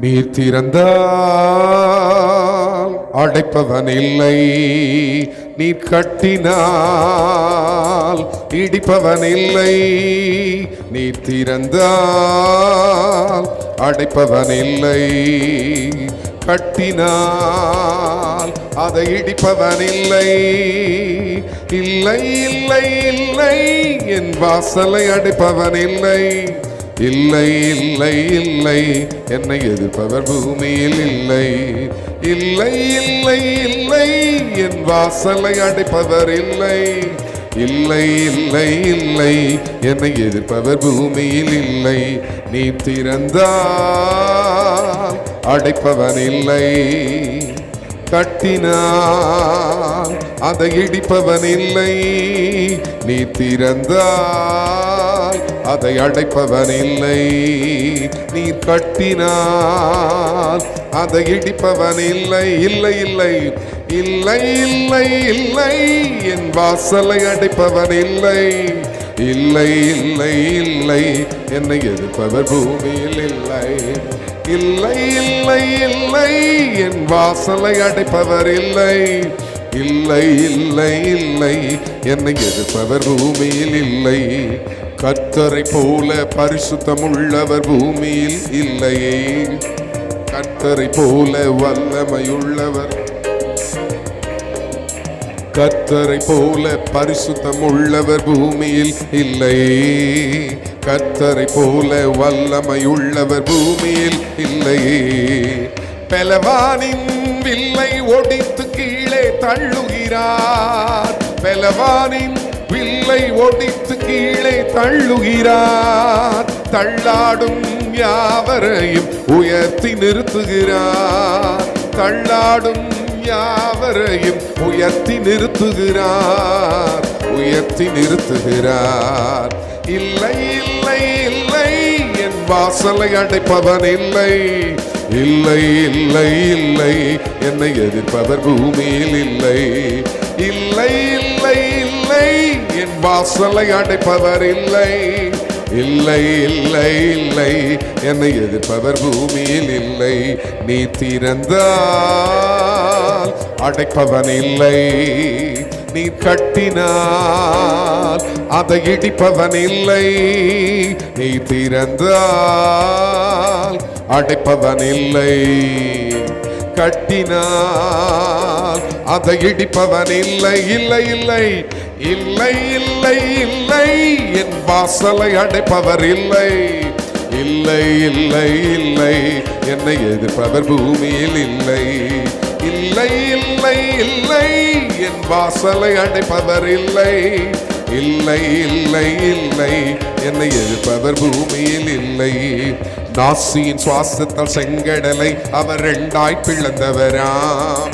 நீர் திறந்தால் அடைப்பவன் இல்லை. நீர் கட்டினால் இடிப்பவன் இல்லை. நீர் திறந்தால் அடைப்பவன் இல்லை. கட்டினால் அதை இடிப்பவன் இல்லை. இல்லை இல்லை இல்லை என் வாசலை அடைப்பவன் இல்லை. இல்லை இல்லை இல்லை. என்னை எதிர்ப்பவர் பூமியில் இல்லை. இல்லை இல்லை இல்லை. என் வாசலை அடைப்பவர் இல்லை. இல்லை இல்லை இல்லை. என்னை எதிர்ப்பவர் பூமியில் இல்லை. நீ திறந்தால் அடைப்பவன் இல்லை. கட்டினால் அதை இடிப்பவன் இல்லை நீ திறந்தால் அதை அடைப்பவன் இல்லை நீ கட்டினால் அதை இடிப்பவன் இல்லை இல்லை இல்லை இல்லை இல்லை இல்லை. என் வாசலை அடைப்பவன் இல்லை. இல்லை இல்லை இல்லை. என்னை எதிர்ப்பவர் பூமியில் இல்லை. இல்லை இல்லை இல்லை. என் வாசலை அடைப்பவர் இல்லை. இல்லை இல்லை இல்லை. என்னை எதிர்ப்பவர் பூமியில் இல்லை. கர்த்தரை போல பரிசுத்தம் உள்ளவர் பூமியில் இல்லையே கர்த்தரை போல வல்லமையுள்ளவர். கத்தரை போல பரிசுத்தம் உள்ளவர் பூமியில் இல்லை. கத்தரை போல வல்லமை உள்ளவர் பூமியில் இல்லை. பெலவானின் வில்லை ஒடித்து கீழே தள்ளுகிறார். பெலவானின் வில்லை ஒடித்து கீழே தள்ளுகிறார். தள்ளாடும் யாவரையும் உயர்த்தி நிறுத்துகிறார். தள்ளாடும் யாவரையும் உயர்த்தி நிறுத்துகிறார் உயர்த்தி நிறுத்துகிறார். இல்லை இல்லை இல்லை என் வாசலை அடைப்பவன் இல்லை. இல்லை இல்லை இல்லை என்னை எதிர்ப்பவர் பூமியில் இல்லை. இல்லை இல்லை இல்லை என் வாசலை அடைப்பவர் இல்லை. இல்லை இல்லை இல்லை என்னை எதிர்ப்பவர் பூமியில் இல்லை. நீ கட்டினால் அடைப்பவன் இல்லை. நீ கட்டினால் அதை இடிப்பவன் இல்லை. நீ திறந்தால் அடைப்பவன் இல்லை. கட்டினால் அதை இடிப்பவன் இல்லை. இல்லை இல்லை. இல்லை இல்லை இல்லை. என் வாசலை அடைப்பவர் இல்லை. இல்லை இல்லை இல்லை. என்னை எதிர்ப்பவர் பூமியில் இல்லை. இல்லை இல்லை இல்லை. என் வாசலை அடைப்பவர் இல்லை. இல்லை இல்லை இல்லை. என்னை எதிர்ப்பவர் பூமியில் இல்லை. நாசியின் சுவாசத்தால் செங்கடலை அவர் ரெண்டாய் பிளந்தவராம்.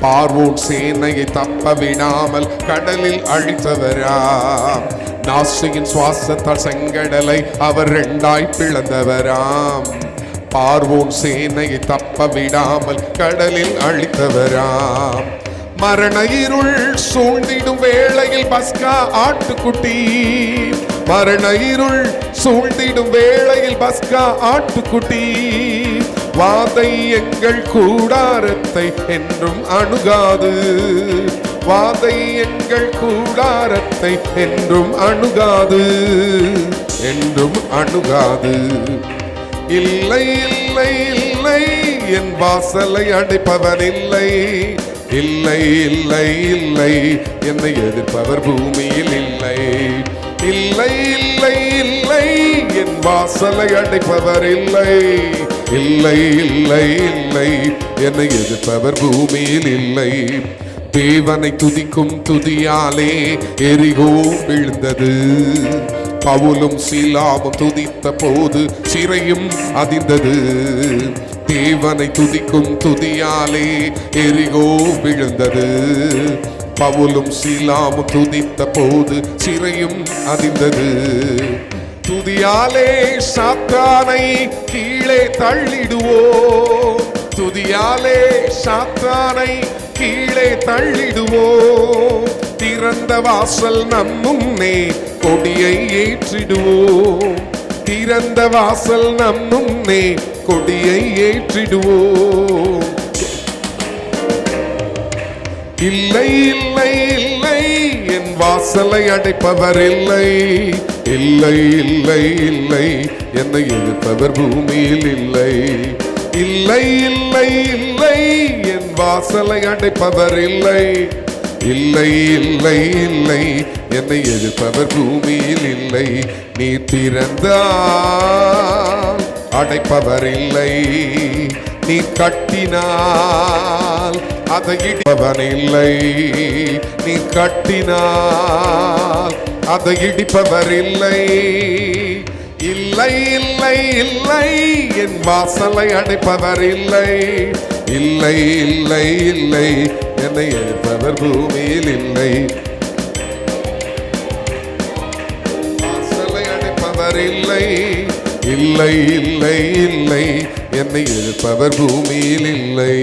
பார்வோன் சேனையை தப்ப விடாமல் கடலில் அழித்தவராம். நாசியின் சுவாசத்தால் செங்கடலை அவர் ரெண்டாய் பிளந்தவராம். பார்வோன் சேனையை தப்ப விடாமல் கடலில் அழித்தவராம். மரண இருள் சூழ்ந்திடும் வேளையில் பஸ்கா ஆட்டுக்குட்டி. மரண இருள் சூழ்ந்திடும் வேளையில் பஸ்கா ஆட்டுக்குட்டி. வாதை எங்கள் கூடாரத்தை என்றும் அணுகாது. வாதை எங்கள் கூடாரத்தை என்றும் அணுகாது. என்றும் அணுகாது. இல்லை இல்லை இல்லை என் வாசலை அடைப்பவர் இல்லை. இல்லை இல்லை இல்லை என்னை எதிர்ப்பவர் பூமியில் இல்லை. இல்லை இல்லை இல்லை என் வாசலை அடைப்பவர் இல்லை. இல்லை இல்லை இல்லை என்னை எதிர்ப்பவர் பூமியில் இல்லை. தேவனை துதிக்கும் துதியாலே எரிகோ விழுந்தது. பவுலும் சீலாவும் துதித்த போது சிறையும் அதிர்ந்தது. தேவனை துதிக்கும் துதியாலே எரிகோ விழுந்தது. பவுலும் சீலாவும் துதித்த போது சிறையும் அதிர்ந்தது. துதியாலே சாத்தானை கீழே தள்ளிடுவோ. துதியாலே சாத்தானை கீழே தள்ளிடுவோம் திறந்த வாசல் நம் முன்னே கொடியை ஏற்றிடுவோம். திறந்த வாசல் நம் முன்னே கொடியை ஏற்றிடுவோம். இல்லை இல்லை இல்லை என் வாசலை அடைப்பவர் இல்லை. இல்லை இல்லை இல்லை என்னை எதிர்ப்பவர் பூமியில் இல்லை. இல்லை இல்லை இல்லை என் வாசலை அடைப்பவர் இல்லை. இல்லை இல்லை இல்லை. என்னை எதிர்ப்பவர் பூமியில் இல்லை. நீ திறந்தால் அடைப்பவர் இல்லை. நீ கட்டினால் அதை இடிப்பவன் இல்லை. நீ கட்டினால் அதை இடிப்பவர் இல்லை. இல்லை இல்லை இல்லை. என் வாசலை அடைப்பவர் இல்லை. இல்லை இல்லை இல்லை. என்னை ஏற்பவர் பூமியில் இல்லை. வாசலை அடைப்பவர் இல்லை. இல்லை இல்லை இல்லை. என்னை ஏற்பவர் பூமியில் இல்லை.